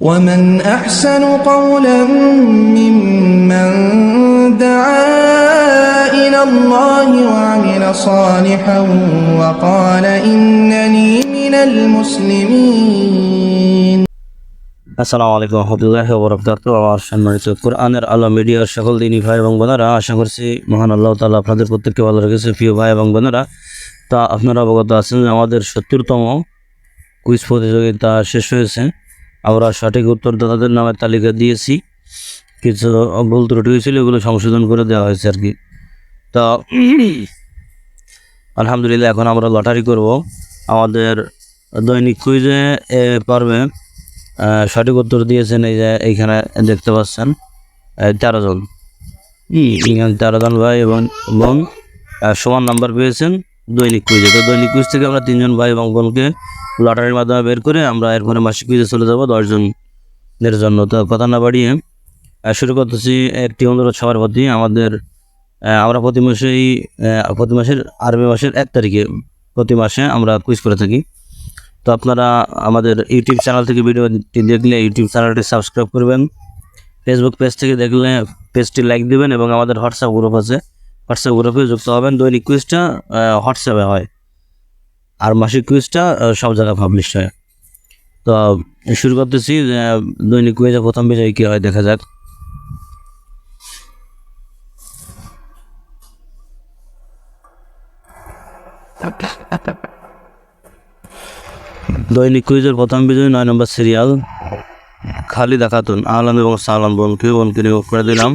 ومن أحسن قولا ممن دعا إلى الله وعمل صالحا وقال إنني من المسلمين আসসালামু আলাইকুম রহমতুল্লাহ বরকাত আমার সম্মানিত কোরআনের আলো মিডিয়ার সকল দিনী ভাই এবং বোনেরা আশা করছি মহান আল্লাহ তালা আপনাদের প্রত্যেককে ভালো রেখেছে প্রিয় ভাই এবং বোনেরা তা আপনারা অবগত আছেন যে আমাদের সত্তরতম কুইজ প্রতিযোগিতা শেষ হয়েছে আমরা সঠিক উত্তরদাতাদের নামের তালিকা দিয়েছি। কিছু ভুল ত্রুটি হয়েছিল, এগুলো সংশোধন করে দেওয়া হয়েছে আর কি। তো, আলহামদুলিল্লাহ, এখন আমরা লটারি করব। আমাদের দৈনিক কুইজে, এ পর্বে সঠিক উত্তর দিয়েছেন এই যে এইখানে দেখতে পাচ্ছেন তেরো জন। তেরো জন ভাই এবং বোন সমান নাম্বার পেয়েছেন। দৈনিক কুইজে। তো দৈনিক কুইজ থেকে আমরা তিনজন ভাই এবং বোনকে লটারির মাধ্যমে বের করে আমরা এরপরে মাসিক কুইজে চলে যাব দশজনের জন্য। তো কথা না বাড়িয়ে শুরু করতেছি একটি অনুরোধ সবার প্রতি। আমাদের আমরা প্রতি মাসেই প্রতি মাসের আরবি মাসের এক তারিখে প্রতি মাসে আমরা কুইজ করে থাকি। তো আপনারা আমাদের ইউটিউব চ্যানেল থেকে ভিডিওটি দেখলে ইউটিউব চ্যানেলটি সাবস্ক্রাইব করবেন। ফেসবুক পেজ থেকে দেখলে পেজটি লাইক দিবেন এবং আমাদের হোয়াটসঅ্যাপ গ্রুপ আছে। হোয়াটসঅ্যাপ গ্রুপে যুক্ত হবেন, দৈনিক কুইজটা হোয়াটসঅ্যাপে হয়। আর মাসিক কুইজটা সব জায়গায় পাবলিশ হয়। তো শুরু করতেছি দৈনিক কুইজে প্রথম বিষয় কী হয় দেখা যাক। দৈনিক কুইজের প্রথম বিজয় নয় নম্বর সিরিয়াল খালিদা খাতুন আহলান এবং সালান বোনকে বোনকে নিয়োগ করে দিলাম।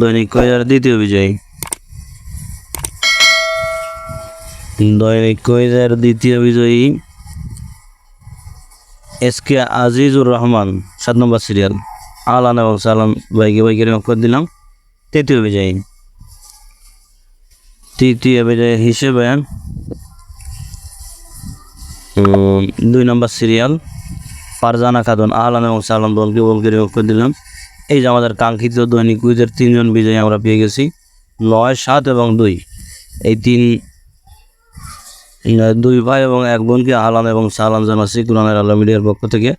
দৈনিক কুইজের দ্বিতীয় বিজয়ী। দৈনিক কুইজের দ্বিতীয় বিজয়ী এস কে আজিজুর রহমান, সাত নম্বর সিরিয়াল। আহলান এবং সালাম ভাইকে ভাইকে নিয়োগ করে দিলাম। তৃতীয় বিজয়ী। তৃতীয় বিজয়ী হিসেবে দুই নম্বর সিরিয়াল, ফারজানা খাতুন আহলান এবং সালাম বলকে বলকে নিয়োগ করে দিলাম। এই যে আমাদের কাঙ্ক্ষিত দৈনিক কুইজের তিনজন বিজয়ী আমরা পেয়ে গেছি, নয়, সাত এবং দুই। এই তিন দুই ভাই এবং এক বোনকে আহলান এবং সালাম জানাচ্ছি কোরআনের আল্লাহ মিডিয়ার পক্ষ থেকে।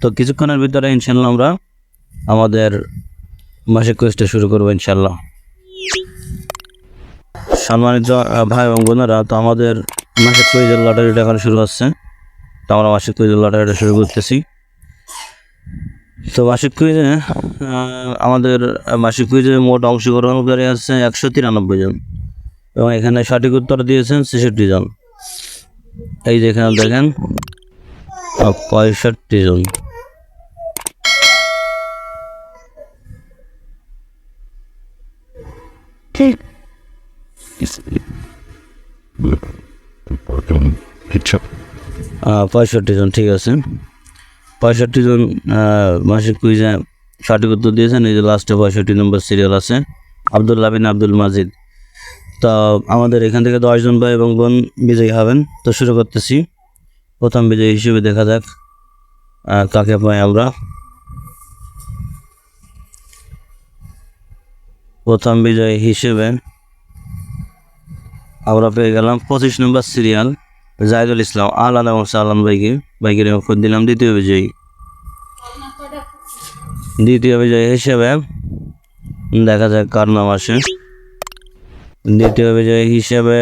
তো কিছুক্ষণের ভিতরে ইনশাল্লাহ আমরা আমাদের মাসিক কুইজটা শুরু করব ইনশাল্লাহ সম্মানিত ভাই এবং বোনেরা, তো আমাদের মাসিক কুইজের লটারিটা এখন শুরু হচ্ছে। তো আমরা মাসিক কুইজের লটারিটা শুরু করতেছি। তো মাসিক কুইজে আমাদের মাসিক কুইজে মোট অংশগ্রহণকারী আছে একশো তিরানব্বই জন এবং এখানে সঠিক উত্তর দিয়েছেন ছেষট্টি জন। এই যে এখানে দেখেন পঁয়ষট্টি জন। আহ, পঁয়ষট্টি জন ঠিক আছে। পঁয়ষট্টি জন আহ, মাসিক কুইজে সঠিক উত্তর দিয়েছেন এই যে লাস্টে পঁয়ষট্টি নম্বর সিরিয়াল আছে। আবদুল্লাহ বিন আব্দুল মাজিদ। তো আমাদের এখান থেকে দশজন ভাই এবং বোন বিজয়ী হবেন। তো শুরু করতেছি। প্রথম বিজয়ী হিসেবে দেখা যাক কাকে পাই আমরা। প্রথম বিজয়ী হিসেবে আমরা পেয়ে গেলাম পঁচিশ নম্বর সিরিয়াল, জাহিদুল ইসলাম আহলান এবং সালাম ভাইকে। বাইকের অক্ষর দিলাম দ্বিতীয় বিজয়ী। দ্বিতীয় বিজয়ী হিসেবে দেখা যাক কার নাম আসে। দ্বিতীয় বিজয়ী হিসেবে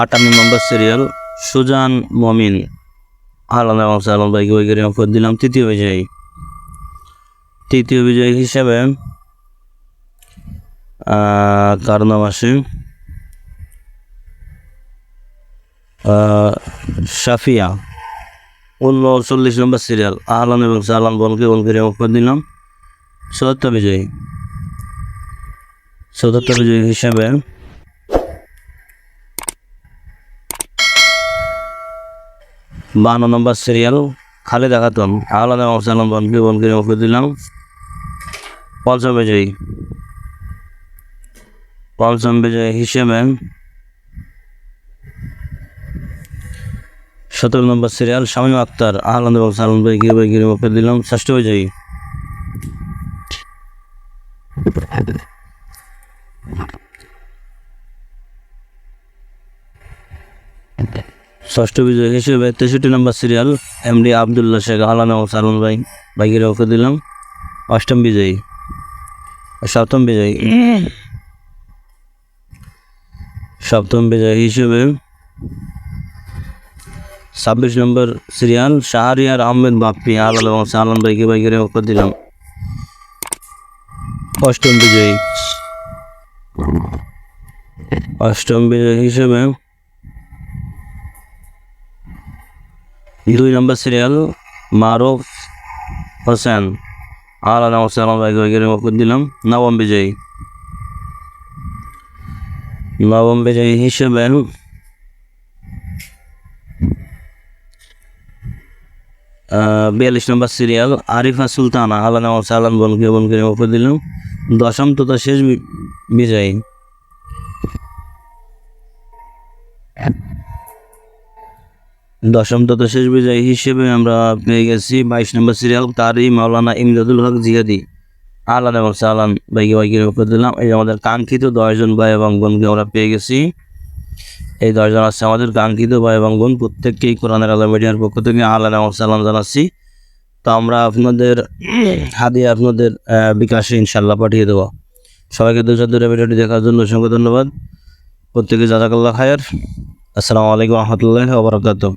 আটান্ন নম্বর সিরিয়াল সুজান মমিন। আহলান এবং সালাম ভাইকে অক্ষর দিলাম, তৃতীয় বিজয়ী। তৃতীয় বিজয়ী হিসেবে কার সাফিয়া উনচল্লিশ নম্বর সিরিয়াল আহলান এবং সালাম বলকে বলকে করে দিলাম, চতুর্থ বিজয়ী। চতুর্থ বিজয়ী হিসাবে। বান্ন নম্বর সিরিয়াল খালেদা খাতুন আহলান এবং সালাম বলকে বলকে রেমক করে দিলাম। পঞ্চম বিজয়ী পঞ্চম বিজয়ী হিসেবে। সতেরো নম্বর সিরিয়াল শামীম আক্তার আহলাদ এবং সালন ভাই গিয়ে গিয়ে মুখে দিলাম? ষষ্ঠ বিজয়ী ষষ্ঠ বিজয় হিসেবে তেষট্টি নম্বর সিরিয়াল এমডি আবদুল্লাহ শেখ আলানা ও সালমান ভাই বাইকের ওকে দিলাম। অষ্টম বিজয়ী, সপ্তম বিজয়ী। সপ্তম বিজয়ী হিসেবে ছাব্বিশ নম্বর সিরিয়াল শাহরিয়ার আহমেদ বাপ্পি, আলাল এবং সালমান ভাইকে বাইকের ওকে দিলাম। অষ্টম বিজয়ী। অষ্টম বিজয়ী হিসেবে দুই নম্বর সিরিয়াল মারুফ হোসেন। আলাদা সালাম ভাইকে বাইকের দিলাম। নবম বিজয়ী। নবম বিজয়ী হিসেবে বিয়াল্লিশ নম্বর সিরিয়াল আরিফা সুলতানা। আলানা সালাম বনকে ওপর দিলাম। দশম তথা শেষ বিজয়ী। দশম তথা শেষ বিজয়ী হিসেবে আমরা পেয়ে গেছি বাইশ নম্বর সিরিয়াল তারই মাওলানা ইমদাদুল হক জিহাদি আলান এবং সালান বাইকে বাইকের উপর দিলাম। এই আমাদের কাঙ্ক্ষিত দশজন ভাই এবং বোনকে আমরা পেয়ে গেছি। এই দশজন আছে আমাদের কাঙ্ক্ষিত ভাই এবং বোন প্রত্যেককেই কোরআনের আলো মিডিয়ার পক্ষ থেকে আলান এবং সালাম জানাচ্ছি। তো আমরা আপনাদের, হাদিয়ে আপনাদের বিকাশে ইনশাল্লাহ পাঠিয়ে দেবো। সবাইকে দু চার দূরে ভিডিওটি দেখার জন্য অসংখ্য ধন্যবাদ। প্রত্যেকে জাজাকাল্লাহ খায়ের। আসসালামু আলাইকুম রহমতুল্লাহ ওবরাকাতুহ